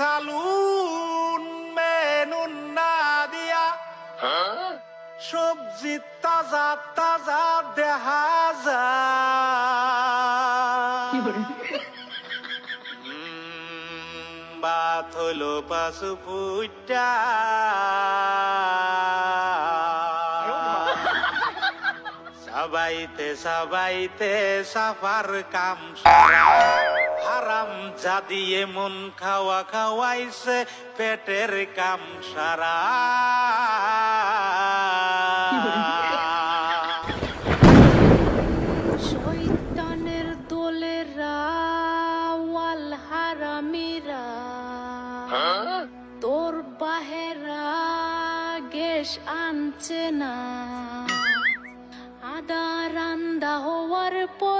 সালুন মেনুন না দিয়া সবজি তাজা তাজা দেখা যায়। বাত হলো পাশু ফুটা সবাইতে সবাইতে সাফার কাম সারা। যা দিয়ে মন খাওয়া খাওয়াইছে পেটের কাম সারা শৈতানের দোলেরা, ওয়াল হারামিরা। তোর বাহেরা গ্যাস আনছে না। আদা রান্দা হওয়ার পর